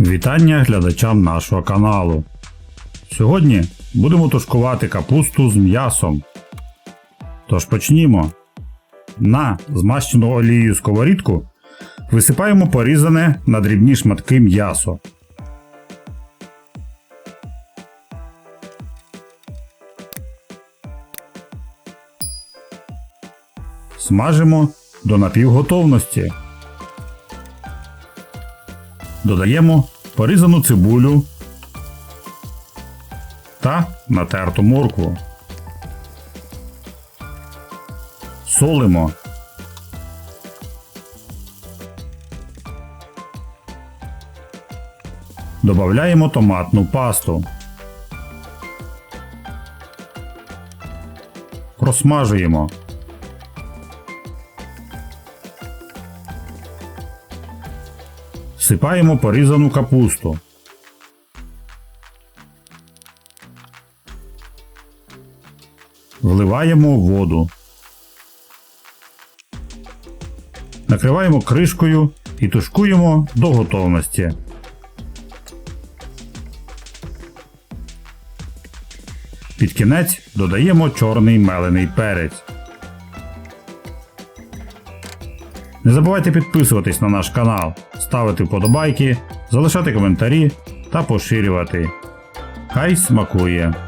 Вітання глядачам нашого каналу. Сьогодні будемо тушкувати капусту з м'ясом. Тож почнімо. На змащену олією сковорідку висипаємо порізане на дрібні шматки м'ясо. Смажимо до напівготовності. Додаємо порізану цибулю та натерту моркву. Солимо. Добавляємо томатну пасту. Просмажуємо. Всипаємо порізану капусту. Вливаємо воду. Накриваємо кришкою і тушкуємо до готовності. Під кінець додаємо чорний мелений перець. Не забувайте підписуватись на наш канал, ставити вподобайки, залишати коментарі та поширювати. Хай смакує!